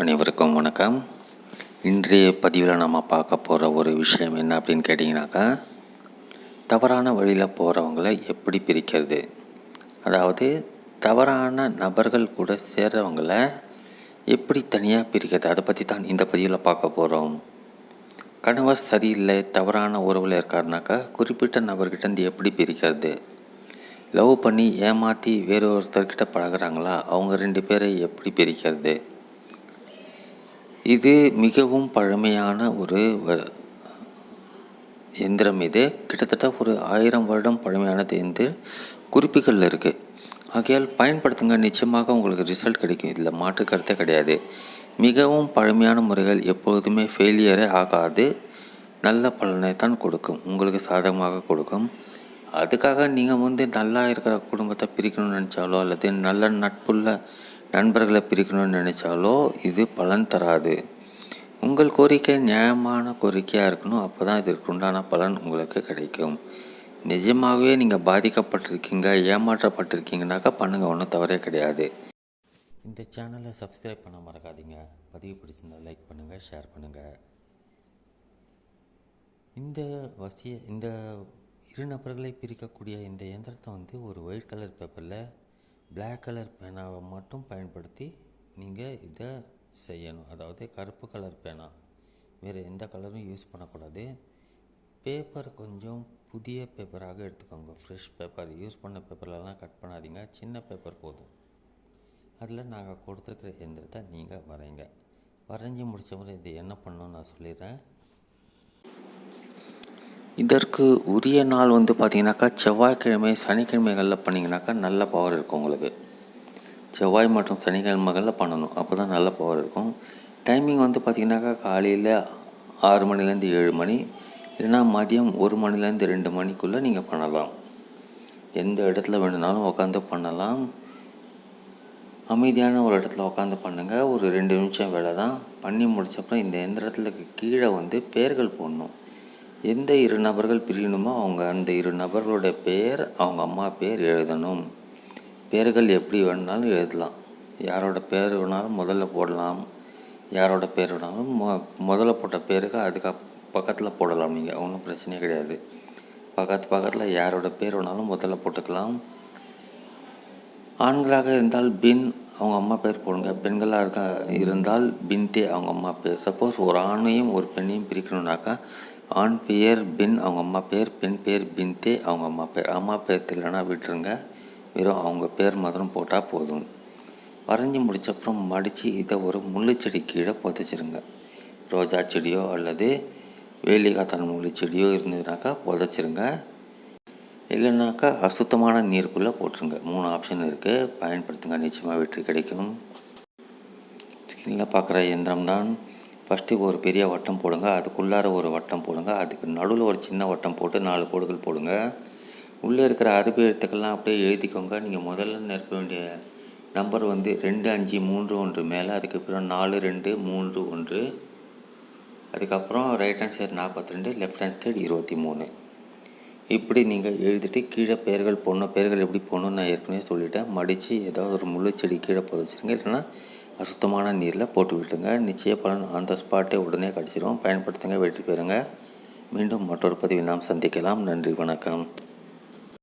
அனைவருக்கும் வணக்கம். இன்றைய பதிவில் நம்ம பார்க்க போகிற ஒரு விஷயம் என்ன அப்படின்னு கேட்டிங்கனாக்கா தவறான வழியில் போகிறவங்கள எப்படி பிரிக்கிறது? அதாவது தவறான நபர்கள் கூட சேர்றவங்கள எப்படி தனியாக பிரிக்கிறது? அதை பற்றி தான் இந்த பதிவில் பார்க்க போகிறோம் கணவர் சரியில்லை தவறான உறவில் இருக்காருனாக்கா குறிப்பிட்ட நபர்கிட்டேருந்து எப்படி பிரிக்கிறது? லவ் பண்ணி ஏமாற்றி வேறு ஒருத்தர்கிட்ட பழகுறாங்களா? அவங்க ரெண்டு பேரை எப்படி பிரிக்கிறது? இது மிகவும் பழமையான ஒரு வ- எந்திரம் இது. கிட்டத்தட்ட ஒரு ஆயிரம் வருடம் பழமையானது என்று குறிப்புகளில் இருக்குது ஆகையால் பயன்படுத்துங்க நிச்சயமாக உங்களுக்கு ரிசல்ட் கிடைக்கும். இதில் மாற்று கருத்தே கிடையாது. மிகவும் பழமையான முறைகள் எப்பொழுதுமே ஃபெயிலியரே ஆகாது. நல்ல பலனை தான் கொடுக்கும். உங்களுக்கு சாதகமாக கொடுக்கும். அதுக்காக நீங்கள் வந்து நல்லா இருக்கிற குடும்பத்தை பிரிக்கணும்னு நினச்சாலோ அல்லது நல்ல நட்புள்ள நண்பர்களை பிரிக்கணும்னு நினச்சாலோ இது பலன் தராது. உங்கள் கோரிக்கை நியாயமான கோரிக்கையாக இருக்கணும் அப்போ தான் இதற்கு உண்டான பலன் உங்களுக்கு கிடைக்கும். நிஜமாகவே நீங்கள் பாதிக்கப்பட்டிருக்கீங்க ஏமாற்றப்பட்டிருக்கீங்கனாக்கா பண்ணுங்கள் ஒன்றும் தவறே கிடையாது. இந்த சேனலை சப்ஸ்கிரைப் பண்ண மறக்காதீங்க. பதிவு பிடிச்சிருந்தா லைக் பண்ணுங்கள் ஷேர் பண்ணுங்கள் இந்த வசிய இந்த இரு நபர்களை பிரிக்கக்கூடிய இந்த இயந்திரத்தை வந்து ஒரு ஒயிட் கலர் பேப்பரில் பிளாக் கலர் பேனாவை மட்டும் பயன்படுத்தி நீங்கள் இதை செய்யணும். அதாவது கருப்பு கலர் பேனா வேறு எந்த கலரும் யூஸ் பண்ணக்கூடாது. பேப்பர் கொஞ்சம் புதிய பேப்பராக எடுத்துக்கோங்க. ஃப்ரெஷ் பேப்பர் யூஸ் பண்ண பேப்பர்லலாம் கட் பண்ணாதீங்க. சின்ன பேப்பர் போதும். அதில் நாங்கள் கொடுத்துருக்குற எந்திரத்தை நீங்கள் வரைங்க. வரைஞ்சி முடிச்சவரை இது என்ன பண்ணணும்னு நான் சொல்லிடுறேன். இதற்கு உரிய நாள் வந்து பார்த்தீங்கன்னாக்கா செவ்வாய்க்கிழமை சனிக்கிழமைகளில் பண்ணிங்கனாக்கா நல்ல பவர் இருக்கும் உங்களுக்கு. செவ்வாய் மற்றும் சனிக்கிழமைகளில் பண்ணணும். அப்போ தான் நல்ல பவர் இருக்கும். டைமிங் வந்து பார்த்திங்கனாக்கா காலையில் ஆறு மணிலேருந்து ஏழு மணி இல்லைன்னா மதியம் ஒரு மணிலேருந்து ரெண்டு மணிக்குள்ளே நீங்கள் பண்ணலாம். எந்த இடத்துல வேணுனாலும் உட்காந்து பண்ணலாம். அமைதியான ஒரு இடத்துல உட்காந்து பண்ணுங்கள் ஒரு ரெண்டு நிமிஷம் வேலை தான் பண்ணி முடிச்சப்பறம் இந்த எந்திரத்துக்கு கீழே வந்து பேர்கள் போடணும். எந்த இரு நபர்கள் பிரியணுமோ அவங்க அந்த இரு நபர்களோட பெயர் அவங்க அம்மா பேர் எழுதணும். பேர்கள் எப்படி வேணுனாலும் எழுதலாம். யாரோட பேர் வேணாலும் முதல்ல போடலாம். யாரோட பேர் வேணாலும் மொ முதல்ல போட்ட பேருக்கு அதுக்கு பக்கத்தில் போடலாம். நீங்கள் ஒன்றும் பிரச்சனையே கிடையாது. பக்கத்து பக்கத்தில் யாரோட பேர் வேணாலும் முதல்ல போட்டுக்கலாம். ஆண்களாக இருந்தால் பின் அவங்க அம்மா பேர் போடுங்க. பெண்களாக இருக்க இருந்தால் பின்தே அவங்க அம்மா பேர். சப்போஸ் ஒரு ஆணையும் ஒரு பெண்ணையும் பிரிக்கணுன்னாக்கா ஆண் பெயர் பின் அவங்க அம்மா பேர் பெண் பேர் பின்தே அவங்க அம்மா பேர் அம்மா பேர் தெரியலனா விட்டுருங்க. வெறும் அவங்க பேர் மாத்திரம் போட்டால் போதும். வரைஞ்சி முடிச்சப்புறம் மடித்து இதை ஒரு முள்ளுச்செடி கீழே புதைச்சிருங்க. ரோஜா செடியோ அல்லது வேலிகாத்தான் முள்ளு செடியோ இருந்ததுனாக்கா புதைச்சிருங்க. இல்லைனாக்கா அசுத்தமான நீருக்குள்ளே போட்டுருங்க. மூணு ஆப்ஷன் இருக்குது பயன்படுத்துங்க. நிச்சயமாக வெற்றி கிடைக்கும். ஸ்கின்னில் பார்க்குற இயந்திரம் தான் ஃபஸ்ட்டு ஒரு பெரிய வட்டம் போடுங்க அதுக்குள்ளார ஒரு வட்டம் போடுங்க அதுக்கு நடுவில் ஒரு சின்ன வட்டம் போட்டு நாலு கோடுகள் போடுங்க. உள்ளே இருக்கிற அரபி எழுத்துக்கள்லாம் அப்படியே எழுதிக்கோங்க. நீங்கள் முதல்ல நிரப்ப வேண்டிய நம்பர் வந்து ரெண்டு அஞ்சு மூன்று ஒன்று. மேலே அதுக்கப்புறம் நாலு ரெண்டு மூன்று ஒன்று. அதுக்கப்புறம் ரைட் ஹேண்ட் சைடு நாற்பத்தி ரெண்டு லெஃப்ட் ஹேண்ட் சைடு இருபத்தி மூணு இப்படி நீங்கள் எழுதிட்டு கீழே பெயர்கள் போடணும் பெயர்கள் எப்படி போடணும்னு நான் ஏற்கனவே சொல்லிட்டேன். மடித்து ஏதாவது ஒரு முள்ளு செடி கீழே புதைச்சிருங்க இல்லைன்னா அசுத்தமான நீரில் போட்டு விட்டுருங்க. நிச்சய பலன் அந்த ஸ்பாட்டே உடனே கிடச்சிரும். பயன்படுத்துங்க வெற்றி பெறுங்க. மீண்டும் மற்றொரு பதிவில் நாம் சந்திக்கலாம். நன்றி வணக்கம்.